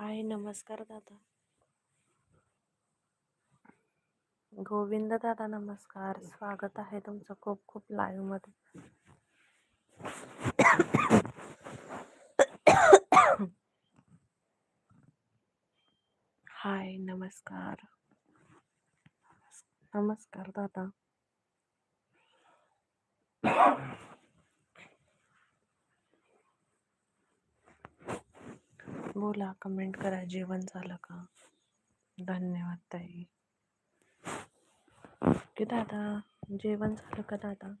हाय नमस्कार दादा. गोविंद दादा नमस्कार. स्वागत आहे तुमचं खूप खूप लाईव्हमध्ये. हाय नमस्कार. नमस्कार दादा. बोला कमेंट करा. जेवण झालं का? धन्यवाद ताई. की दादा जेवण झालं का दादा?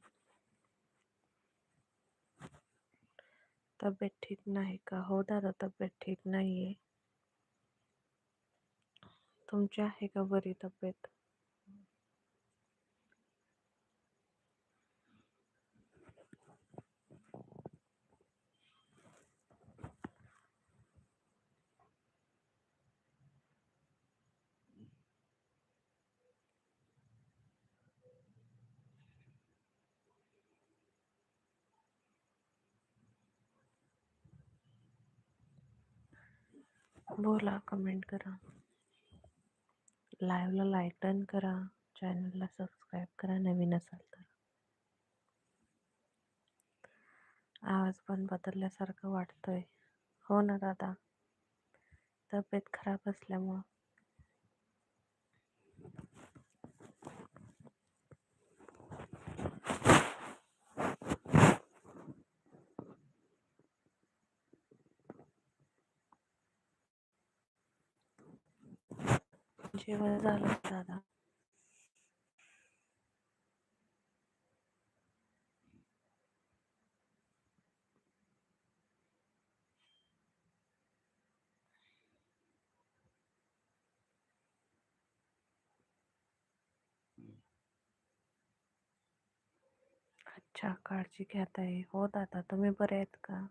तब्येत ठीक नाही का? हो दादा तब्येत ठीक नाही आहे तुमची आहे का बरी तब्येत? बोला कमेंट करा. लाईव्हला लाईक डन करा. चॅनलला सबस्क्राईब करा. नवीन असाल तर. आवाज पण बदलल्यासारखं वाटतोय. हो ना दादा. तब्येत खराब असल्यामुळं. जेवण झालं दादा अच्छा काळजी घ्या ताई हो दादा तुम्ही बरे आहेत का?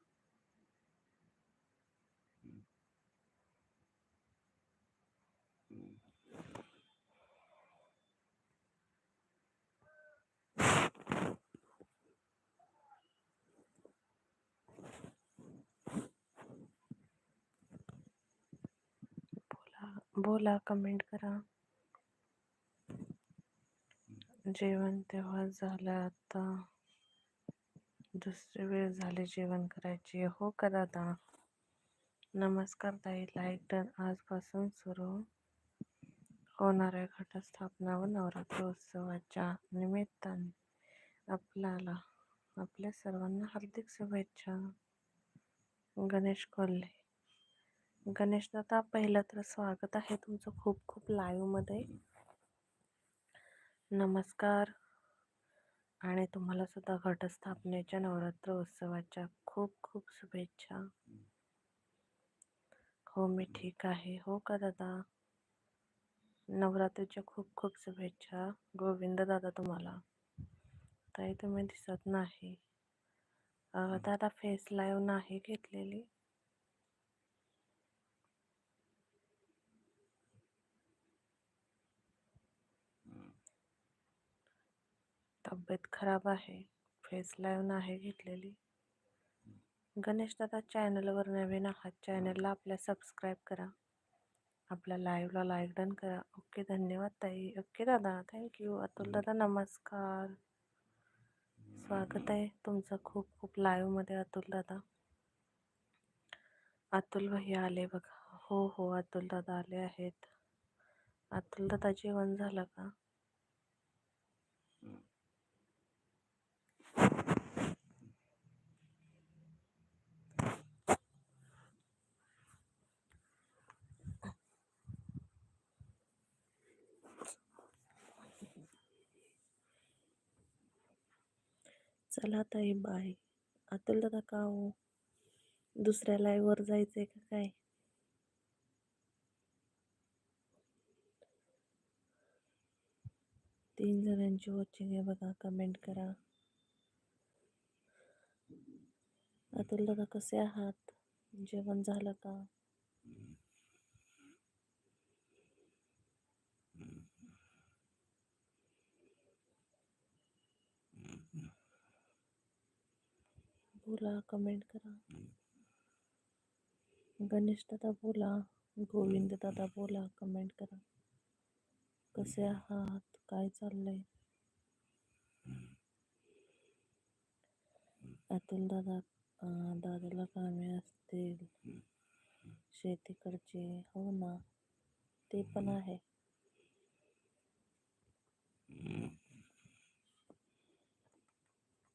बोला कमेंट करा. जेवण तेव्हा झालं आता. दुसरी वेळ झाली जेवण करायची. हो का दादा? नमस्कार ताई. लाईक डन आजपासून सुरू होणाऱ्या घटस्थापना व नवरात्र उत्सवाच्या निमित्ताने आपल्याला, आपल्या सर्वांना हार्दिक शुभेच्छा. गणेश कोल्हे. गणेश दादा पहिलं तर स्वागत आहे तुमचं खूप खूप लाईव्हमध्ये नमस्कार. आणि तुम्हाला सुद्धा घटस्थापनेच्या नवरात्र उत्सवाच्या खूप खूप शुभेच्छा. हो मी ठीक आहे. हो का दादा? नवरात्रीच्या खूप खूप शुभेच्छा. गोविंद दादा तुम्हाला. ताई तुम्ही दिसत नाही. दादा फेस लाईव्ह नाही घेतलेली. तब्येत खराब आहे. फेस लाईव्ह नाही घेतलेली. गणेश दादा चॅनलवर नवीन आहात. चॅनलला आपल्या सबस्क्राईब करा. आपल्या लाईव्हला लाईक डन करा. ओके धन्यवाद ताई. ओके दादा. थँक्यू अतुल दादा नमस्कार. स्वागत आहे तुमचं खूप खूप लाईव्हमध्ये अतुल दादा. अतुल भैया आले बघा. हो हो अतुल दादा आले आहेत. अतुल दादा जेवण झालं का? चला ताई बाय अतुल दादा का हो? दुसऱ्या लाईव्हवर जायचंय का काय? तीन जणांची वॉचिंग आहे बघा कमेंट करा. अतुल दादा कसे आहात? जेवण झालं का? बोला कमेंट करा. गणेश दादा बोला गोविंद दादा बोला कमेंट करा. कसे आहात? काय चाललंय? अतुल दादा दादाला कामे असतील. शेतीकडचे हो ना? ते पण आहे.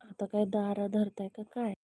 आता काय दारा धरताय का काय?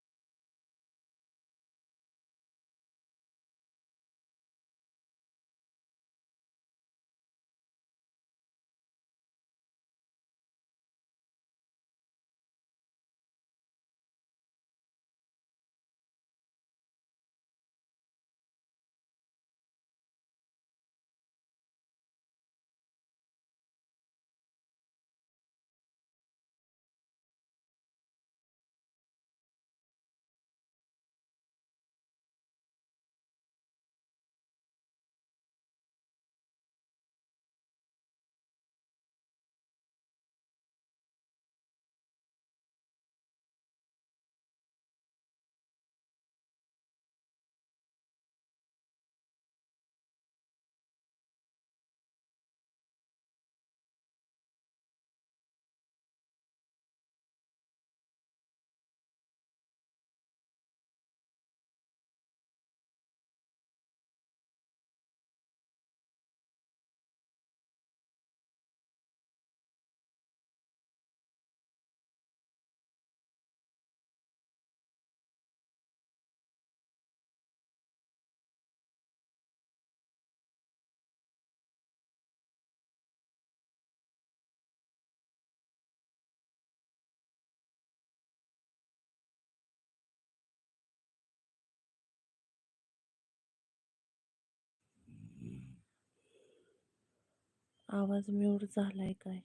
आवाज म्यूट झालाय काय?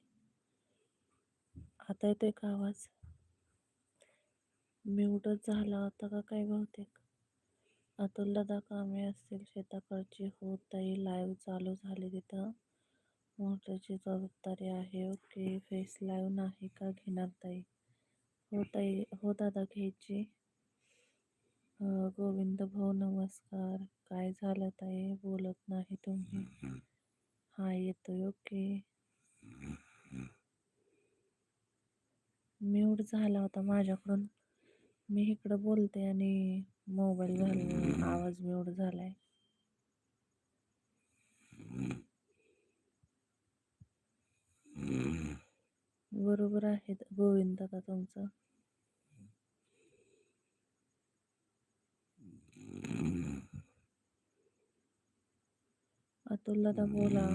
आता येतोय का आवाज? म्यूटच झाला होता का काय बहुतेक? अतुलला दादा कामे असतील शेताकडची हो ताई लाईव्ह चालू झाली तिथं. मोटरची जबाबदारी आहे ओके. फेस लाईव्ह नाही का घेणार ताई? हो ताई हो दादा घ्यायची. गोविंद भाऊ नमस्कार. काय झालं ताई? बोलत नाही तुम्ही. हा येतोय ओके म्यूट झाला होता माझ्याकडून मी इकडं बोलते आणि मोबाईल घालून आवाज म्यूट झालाय बरोबर आहे गोविंद दादा तुमचं अतुल दादा बोला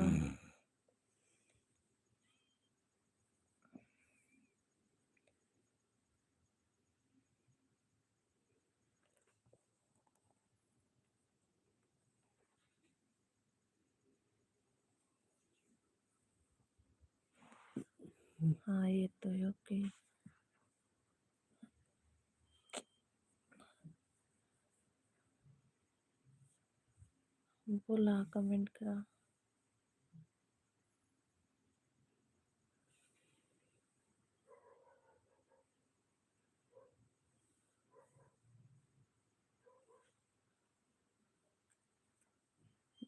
हा येतोय ओके बोला कमेंट करा.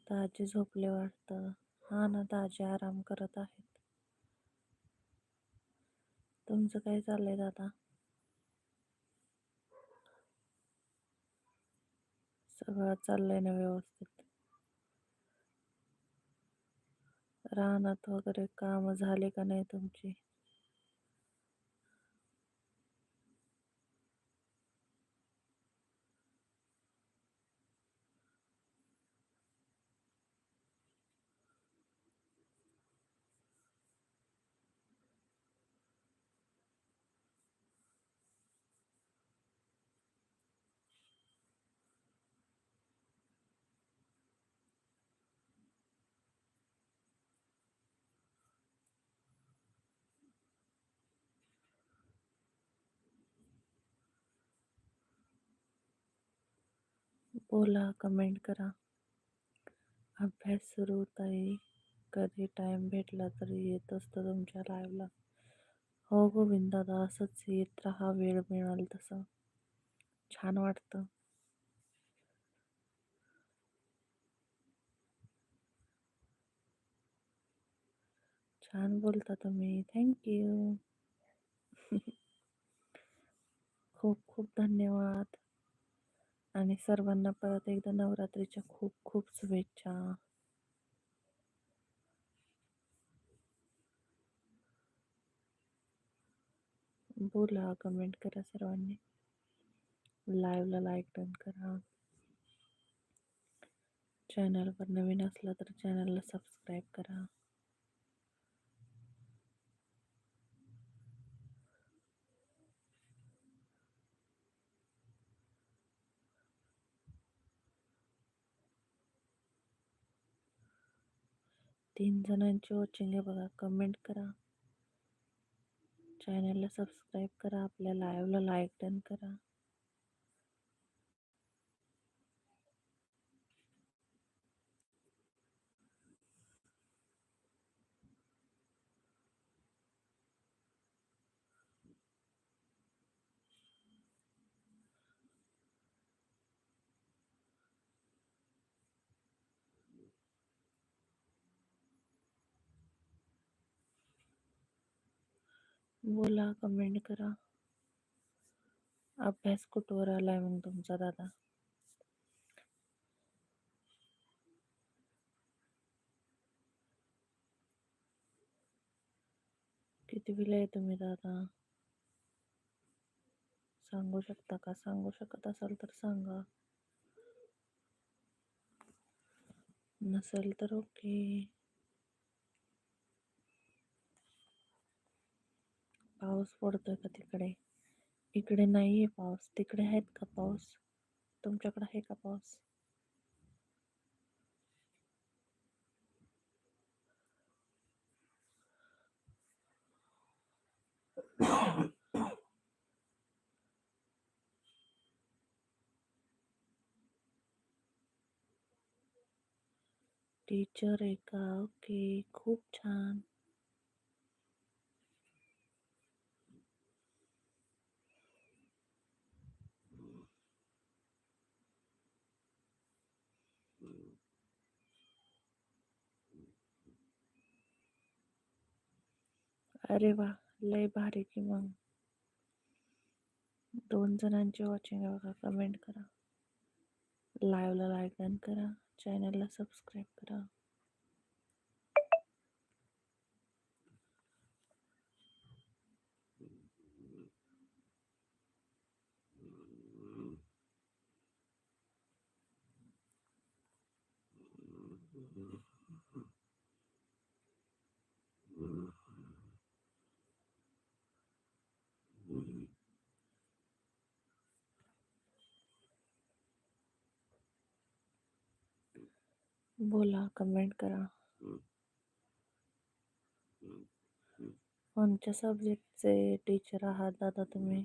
दाजी झोपले वाटतं. हा ना दाजी आराम करत आहेत. तुमचं काय चाललंय दादा? सगळं चाललंय ना व्यवस्थित. रानात वगैरे काम झाले का नाही तुमची? ओला कमेंट करा. अभ्यास सुरू होता आहे कधी टाईम भेटला तरी येत असतो तुमच्या लाईव्हला हो गोविंद दादा असंच येत राहा वेळ मिळाल तसं. छान वाटतं. छान बोलता तुम्ही. थँक्यू खूप खूप धन्यवाद. आणि सर्वांना परत एकदा नवरात्रीच्या खूप खूप शुभेच्छा. बोला कमेंट करा सर्वांनी. लाईव्हला लाईक डन करा. चॅनलवर नवीन असला तर चॅनलला सबस्क्राईब करा. तीन जणांची वॉचिंग आहे बघा कमेंट करा. चॅनलला सबस्क्राईब करा आपल्या लाईव्हला लाईक डन करा. बोला कमेंट करा. अभ्यास कुठवर आलाय मग तुमचा दादा किती तुम्ही दादा सांगू शकता का? सांगू शकत असाल तर सांगा. नसेल तर ओके. पाऊस पडतोय का तिकडे? इकडे नाही आहे पाऊस. तिकडे आहेत का पाऊस? तुमच्याकडे आहे का पाऊस? टीचर आहे का? ओके खूप छान. अरे वा लय भारी की मग. दोन जणांची वॉचिंग आहे बघा कमेंट करा. लाईव्हला लाईक करा. चॅनलला सबस्क्राईब करा. बोला कमेंट करा. कोणत्या सब्जेक्टचे टीचर आहात दादा तुम्ही.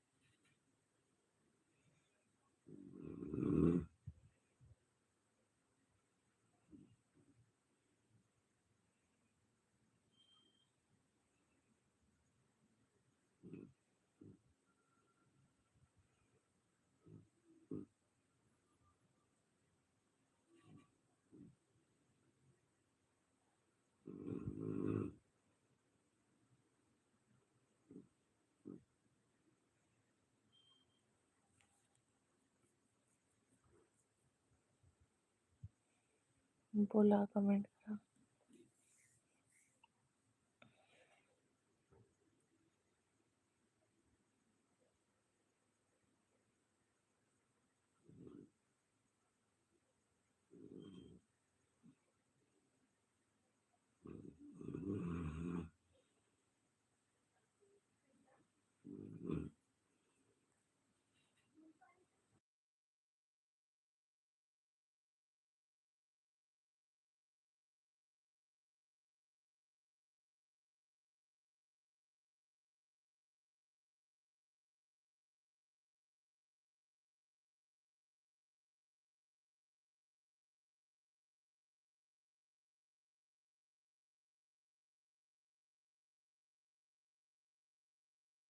बोला कमेंट करा.